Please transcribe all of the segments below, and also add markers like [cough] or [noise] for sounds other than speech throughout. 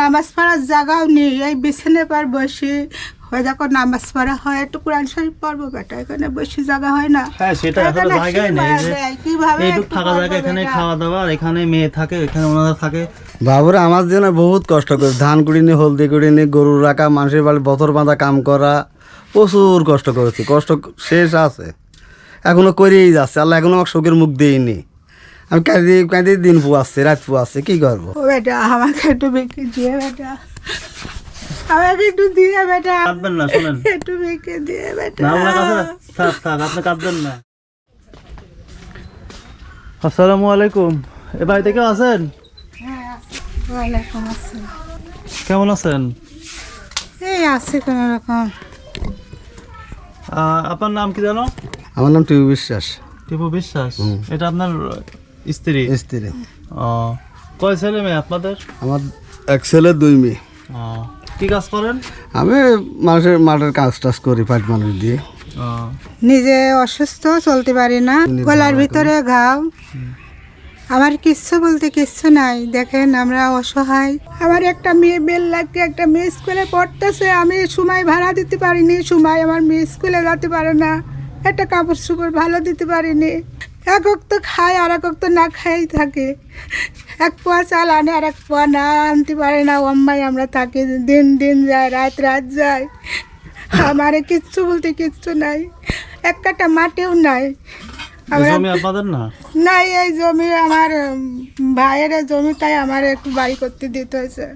নামাজ পড়ার জায়গাও নেই। এই বিছানে পার বসে হয় যখন নামাজ পড়া হয় একটু কোরআন শরীফ পড়ব বেটা এখানে বসে জায়গা হয় না। হ্যাঁ সেটা এখন জায়গায় নেই? কীভাবে একটু থাকা জায়গা এখানে খাওয়া দাওয়া এখানে মেয়ে থাকে এখানে ওনারা থাকে। বাবুরা আমার জন্য বহুত কষ্ট করে ধান কুড়ি নিয়ে হলদি কুড়ি নিয়ে গরু রাখা মানুষের বাড়ি বছর বাঁধা কাম করা প্রচুর কষ্ট করেছি কষ্ট শেষ আছে। এখনও করেই যাচ্ছে আল্লাহ এখনও আমার শোকের মুখ দিইনি আমি কাঁদি কাঁদি দিন পুয়াচ্ছি রাত পুয়াচ্ছি কি করব? বেটা আমাকে একটু বিক্রি দিয়ে বেটা। আমাকে একটু দিয়ে বেটা। কাঁদবেন না শোনেন। একটু বিক্রি দিয়ে বেটা। না ওনার কাছে থাক থাক আপনি কাঁদবেন না। আসসালামু আলাইকুম। এ বাড়িতে কেউ আছেন? হ্যাঁ, ওয়ালাইকুম আসসালাম। কেমন আছেন? এই আছে কোনো রকম। আপনার নাম কি জানো আমার নাম টিপু বিশ্বাস। টিপু বিশ্বাস। এটা আপনার স্ত্রী? স্ত্রী। ও কয় ছেলে মেয়ে আপনাদের? আমার এক ছেলে দুই মেয়ে। ও কি কাজ করেন? আমি মানুষের মাঠের কাজ টাজ করি পাট মানুষ দিয়ে। নিজে অসুস্থ চলতে পারি না। গলার ভিতরে ঘাও। আমার কিচ্ছু বলতে কিচ্ছু নাই। দেখেন আমরা অসহায়। আমার একটা মেয়ে বেল লাগে একটা মেয়ে স্কুলে পড়তেছে। আমি সময় ভাড়া দিতে পারিনি। সময় আমার মেয়ে স্কুলে যেতে পারে না। একটা কাপড় চোপড় ভালো দিতে পারিনি। একক তো খায় আর এক তো না খাই থাকে। এক পোয়া চাল আনে আর এক পোয়া না আনতে পারে না। অম্মাই আমরা থাকি দিন দিন যায় রাত রাত যায় আমার কিচ্ছু বলতে কিচ্ছু নাই। এক কাটা মাটিও নাই। না? নাই এই জমি আমার ভাইয়ের জমি তাই আমার একটু বাড়ি করতে দিতে হয়েছে।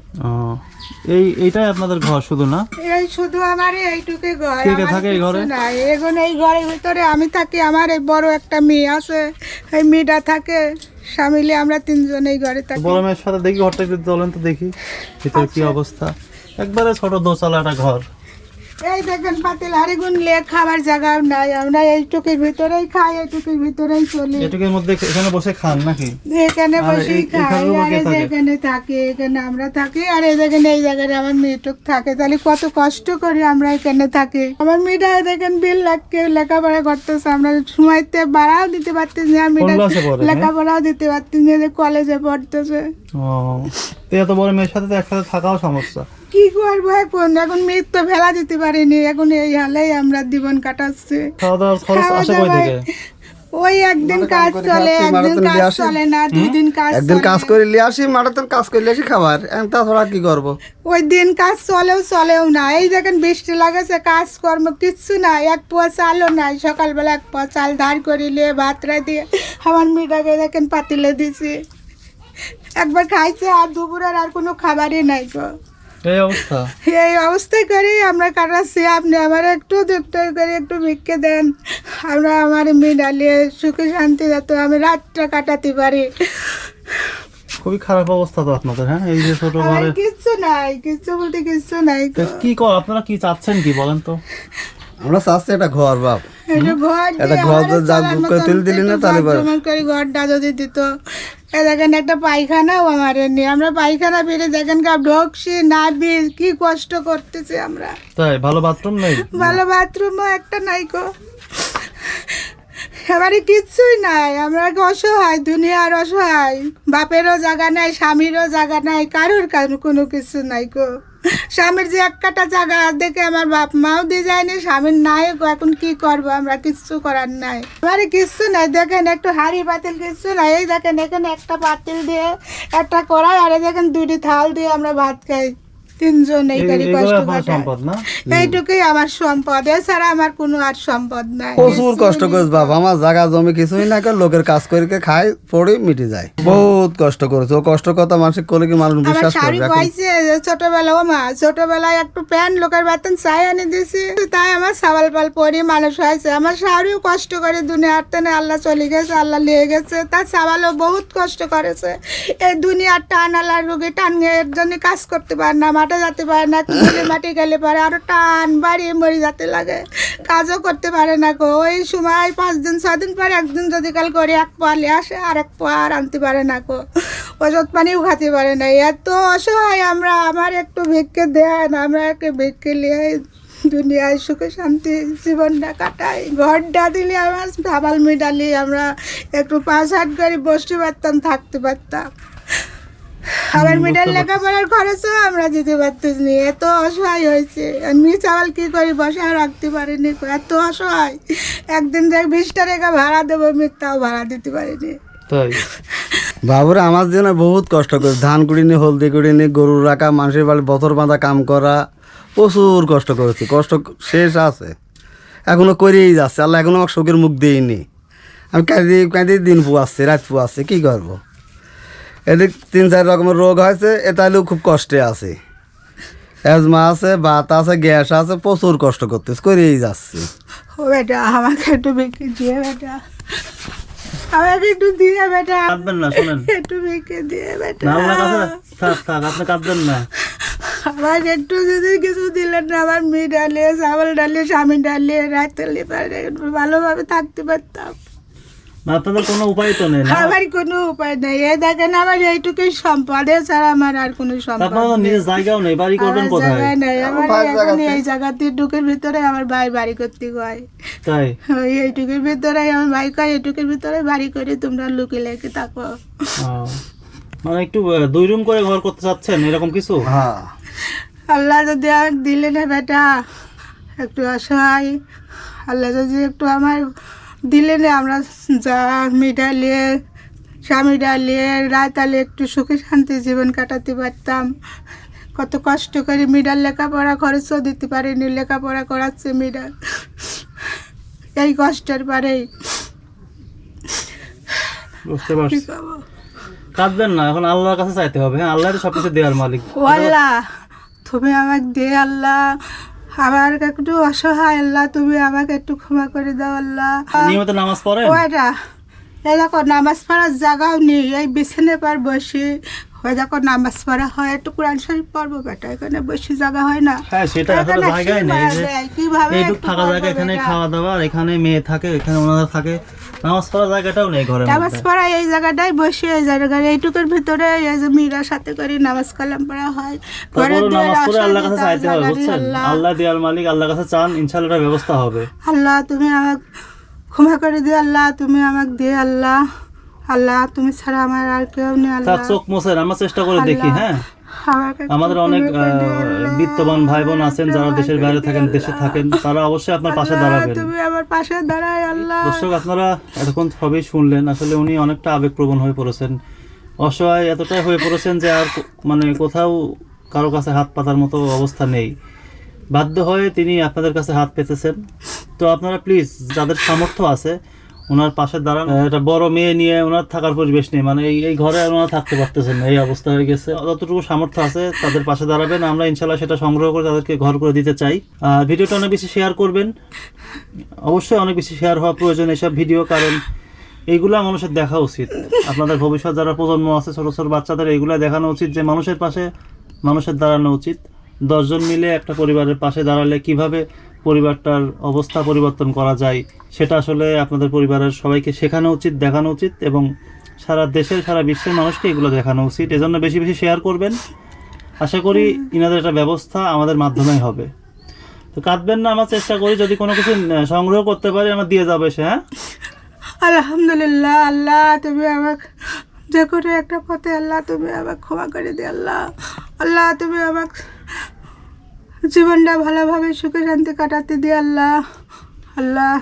এই এইটাই আপনাদের ঘর শুধু না? এই শুধু আমার এইটুকু ঘর কে কে থাকে এই ঘরে? না এখন এই ঘরের ভিতরে আমি থাকি আমার এই বড় একটা মেয়ে আছে এই মেয়েটা থাকে স্বামীলে আমরা তিনজন এই ঘরে থাকি। বড় মেয়ের সাথে দেখি ঘরটা একটু চলেন তো দেখি ভিতরে কি অবস্থা। একবারে ছোট দোচালা একটা ঘর। এই দেখেন পাতিল হাড়ি গুনলে খাবার জায়গা নাই আমরা এইটুকুর ভিতরেই খাই এইটুকুর ভিতরেই চলি। এটুকের মধ্যে এখানে বসে খান নাকি? এখানে বসেই খাই আর এই থাকে? এখানে আমরা থাকি আর এই দেখেন এই জায়গায় আমার মেয়েটুক থাকে। তাহলে কত কষ্ট করি আমরা এখানে থাকি। আমার মেয়েটা দেখেন বিল লাগকে লেখাপড়া করতেছে আমরা সময়তে বাড়াও দিতে পারতেছি না মেয়েটা? লেখাপড়াও দিতে পারতেছি না যে কলেজে পড়তেছে। ও এত বড় মেয়ের সাথে একসাথে থাকাও সমস্যা। কি করব এখন? এখন মেয়ে তো ফেলা দিতে পারিনি। এখন এই হালেই আমরা জীবন কাটাচ্ছি। খাওয়া দাওয়া- ওই একদিন কাজ করে চলে একদিন কাজ চলে না দুই দিন কাজ একদিন চলে। কাজ করে নিয়ে আসি মাঠে কাজ করে নিয়ে আসি খাবার। এখন তাছাড়া কি করব? ওই দিন কাজ চলেও চলেও না। এই দেখেন বৃষ্টি লাগেছে কাজকর্ম কিচ্ছু নাই এক পোয়া চালও নাই। সকালবেলা এক পোয়া চাল ধার করিলে ভাতরা দিয়ে আমার মেয়েটাকে দেখেন পাতিলে দিছি। একবার খাইছে আর দুপুরের আর কোনো খাবারই নাই গো। এই অবস্থা। এই অবস্থায় করেই আমরা কাটাচ্ছি। আপনি আমার একটু দুটো করে একটু ভিক্ষে দেন। আমরা আমার মেয়ে ডালিয়ে সুখে শান্তি যাতে আমি রাতটা কাটাতে পারি। খুবই খারাপ অবস্থা তো আপনাদের হ্যাঁ? এই যে ছোট ঘরে কিচ্ছু নাই কিচ্ছু বলতে কিচ্ছু নাই। তো কি কর আপনারা কি চাচ্ছেন কি বলেন তো? আমরা চাচ্ছি একটা ঘর বাপ। একটা ঘর একটা দিয়ে ঘর আমারে তো যা বুক করে তুলে দিলি না, তাহলে করে ঘরটা যদি দিত। দেখেন একটা পায়খানাও আমার নেই। আমরা পায়খানা দেখেন কাপ ঢোকছি কি কষ্ট করতেছি আমরা। তাই ভালো বাথরুম নেই? ভালো বাথরুমও একটা নাই গো। এবারে কিচ্ছুই নাই। আমরা অসহায়? দুনিয়ার অসহায়। বাপেরও জায়গা নাই স্বামীরও জায়গা নাই কারোর কারও কোনো কিছু নাই গো। স্বামীর যে এক কাটা জায়গা দেখে আমার বাপ মাও দিয়ে যায়নি, স্বামীর নাই এখন কি করব, আমরা কিচ্ছু করার নাই। আমার কিচ্ছু নাই, দেখেন একটু হাড়ি পাতিল কিচ্ছু নাই, এই দেখেন এখানে একটা পাতিল দিয়ে, একটা কড়াই, আর দেখেন দুটি থাল দিয়ে আমরা ভাত খাই। তিনজন এই করি এগুলো কষ্ট আপনার সম্পদ না? এইটুকুই আমার সম্পদ। এছাড়া আমার কোনো আর সম্পদ নাই। প্রচুর কষ্ট করেছে বাপ আমার জায়গা জমি কিছুই না করে লোকের কাজ করে খায় পড়ে মিটে যায়। বহুত কষ্ট করেছে। ও কষ্ট কথা মানুষের করলে কি মানুষ বিশ্বাস শাড়ি করবে এখন? পাইছে ছোটবেলা ও মা ছোটবেলায় একটু প্যান্ট লোকের বেতন চাই এনে দিছি তাই আমার সাবাল পাল পরি মানুষ হয়েছে। আমার শাড়িও কষ্ট করে দুনিয়ার তেনে আল্লাহ চলে গেছে আল্লাহ নিয়ে গেছে। তার সাবালও বহুত কষ্ট করেছে। এই দুনিয়ার টান আল্লাহ রোগী টান এর জন্য কাজ করতে পারে না মাঠে যেতে পারে না কুলে মাটি গেলে পারে, আরও টান বাড়িয়ে মরে যেতে লাগে। কাজও করতে পারে না গো। ওই সময় পাঁচ দিন, ছয় দিন পরে একদিন যদি কাল করে এক পালে আসে, আর এক পা আর আনতে পারে না গো। ওষুধ পানিও খাতে পারে না। এত অসহায় আমরা, আমার একটু ভিক্ষে দেন, আমরা একটু ভিক্ষে নিয়ে দুনিয়ায় সুখে শান্তি জীবনটা কাটাই। ঘরটা দিলে আমার সাবাল মিটালি, আমরা একটু পাঁচ হাট করে বসতে পারতাম, থাকতে পারতাম। আবার মেয়েটার লেখাপড়ার খরচও আমরা দিতে পারতেছি এত অসহায় হয়েছে। আর মেয়ে চাওয়াল কি করি বসে আর রাখতে পারিনি এত অসহায়। একদিন যাই বিশটা টাকা ভাড়া দেবো মিথ্যাও ভাড়া দিতে পারিনি। তাই? [laughs] বাবুরে আমার জন্য বহুত কষ্ট করে ধান কুড়িনি হলদি কুড়িনি গরু রাখা মানুষের বাড়ি বছর বাঁধা কাম করা প্রচুর কষ্ট করেছি। কষ্ট শেষ আছে। এখনও করেই যাচ্ছে। আল্লাহ এখনও আমার শোকের মুখ দিইনি আমি কাঁদি কাঁদি দিন পুয়াচ্ছি রাত পুয়াচ্ছি কী করব? এদিক তিন চার রকমের রোগ হয়েছে এটাইলেও খুব কষ্টে আছে। অ্যাজমা আছে বাত আছে গ্যাস আছে প্রচুর কষ্ট করতেছে করেই যাচ্ছি। ও বেটা আমাকে একটু বিক্রি দিয়ে বেটা। আমাকে একটু দিয়ে বেটা। কাঁদবেন না শোনেন। একটু বিক্রি দিয়ে বেটা। না আপনার থাক থাক আপনি কাঁদবেন না। আমাকে একটু যদি কিছু দিলেন না আমার মেয়ে ডালিয়ে চাवल ডালিয়ে স্বামী ডালিয়ে রাত ভালোভাবে থাকতে পারতাম। আপনাদের কোনো উপায় তো নেই আমার কোনো উপায় নেই। এই দেখেন আমার এইটুকুই সম্পদ এছাড়া আমার আর কোনো সম্পদ আপনাদের নিজের জায়গাও নেই বাড়ি করবেন কোথায়? জায়গা নেই আমার এখন এই জায়গাতে ঢুকের ভিতরে আমার ভাই বাড়ি করতে হয় তাই? এইটুকুর ভিতরে আমার ভাই কয় এইটুকুর ভিতরে বাড়ি করে তোমরা লুকে লেগে থাকো। মানে একটু দুই রুম করে ঘর করতে চাচ্ছেন এরকম কিছু? হ্যাঁ। আল্লাহ যদি আমাকে দিলে না বেটা একটু অসহায় আল্লাহ যদি একটু আমার দিলে না আমরা যা মিটালিয়ে স্বামী ডালিয়ে রাতালে একটু সুখে শান্তি জীবন কাটাতে পারতাম। কত কষ্ট করে মিডার লেখাপড়া খরচও দিতে পারিনি লেখাপড়া করাচ্ছে মিডার এই কষ্টের পরেই। বুঝতে পারছি। কাঁদবেন না এখন আল্লাহর কাছে চাইতে হবে হ্যাঁ আল্লাহ তো সবকিছু দেওয়ার মালিক। আল্লাহ তুমি আমাকে দে আল্লাহ। আমার একটু অসহায় আল্লাহ তুমি আমাকে একটু ক্ষমা করে দাও আল্লাহ। নিয়মিত নামাজ পড়ে ওটা এটা এই দেখো নামাজ পড়ার জায়গাও নেই এই বিছানে পার বসে ওই দেখো নামাজ পড়া হয় একটু কোরআন শরীফ পড়ব বেটা এখানে বসে জায়গা হয় না। হ্যাঁ সেটা এখানে জায়গায় নেই? কীভাবে একটু পড়ব জায়গা এখানে খাওয়া দাওয়া এখানে মেয়ে থাকে এখানে ওনারা থাকে। নামাজ পড়ার জায়গাটাও নেই ঘরের নামাজ পড়া এই জায়গাটাই বসে এই জায়গায় এইটুকুর ভিতরে এই যে মীরার সাথে করে নামাজ কালাম পড়া হয়। তারপরে নামাজ পড়ে আল্লাহর কাছে চাইতে হবে বুঝছেন? আল্লাহ। আল্লাহ মালিক আল্লাহর কাছে চান ইনশাল্লাহ এটার ব্যবস্থা হবে। আল্লাহ তুমি আমাকে ক্ষমা করে দিও আল্লাহ তুমি আমাকে দিয়ে আল্লাহ। আল্লাহ তুমি ছাড়া আমার আর কেউ নেই তার আল্লাহ। চোখ মোছেন আমরা চেষ্টা করে দেখি হ্যাঁ? আমাদের অনেক। বিত্তবান ভাই বোন আছেন যারা দেশের বাইরে থাকেন দেশে থাকেন তারা অবশ্যই আপনার পাশে দাঁড়াবেন। তুমি আমার পাশে দাঁড়ায় আল্লাহ। দর্শক আপনারা এতক্ষণ সবই শুনলেন আসলে উনি অনেকটা আবেগপ্রবণ হয়ে পড়েছেন। অসহায় এতটাই হয়ে পড়েছেন যে আর মানে কোথাও কারও কাছে হাত পাতার মতো অবস্থা নেই। বাধ্য হয়ে তিনি আপনাদের কাছে হাত পেতেছেন। তো আপনারা প্লিজ যাদের সামর্থ্য আছে ওনার পাশে দাঁড়ান। একটা বড় মেয়ে নিয়ে ওনার থাকার পরিবেশ নেই মানে এই এই ঘরে আর ওনারা থাকতে পারতেছেন না এই অবস্থা হয়ে গেছে। যতটুকু সামর্থ্য আছে তাদের পাশে দাঁড়াবেন আমরা ইনশাল্লাহ সেটা সংগ্রহ করে তাদেরকে ঘর করে দিতে চাই। আর ভিডিওটা অনেক বেশি শেয়ার করবেন। অবশ্যই অনেক বেশি শেয়ার হওয়া প্রয়োজন এসব ভিডিও কারণ এইগুলা মানুষের দেখা উচিত। আপনাদের ভবিষ্যৎ যারা প্রজন্ম আছে ছোট ছোট বাচ্চাদের এইগুলা দেখানো উচিত যে মানুষের পাশে মানুষের দাঁড়ানো উচিত। দশজন মিলে একটা পরিবারের পাশে দাঁড়ালে কীভাবে পরিবারটার অবস্থা পরিবর্তন করা যায়, সেটা আসলে আপনাদের পরিবারের সবাইকে শেখানো উচিত, দেখানো উচিত এবং সারা দেশের, সারা বিশ্বের মানুষকে এগুলো দেখানো উচিত। এজন্য বেশি বেশি শেয়ার করবেন। আশা করি ইনাদের একটা ব্যবস্থা আমাদের মাধ্যমেই হবে। তো কাঁদবেন না, আমার চেষ্টা করি যদি কোনো কিছু সংগ্রহ করতে পারি, আমার দিয়ে যাবে সে হ্যাঁ? আলহামদুলিল্লাহ, আল্লাহ তুমি আমাকে যে কোনো একটা পথে আল্লাহ তুমি আমাকে ক্ষমা করে দিও আল্লাহ। আল্লাহ তুমি আমাকে জীবনটা ভালোভাবে সুখে শান্তি কাটাতে দিয়ে আল্লাহ। আল্লাহ।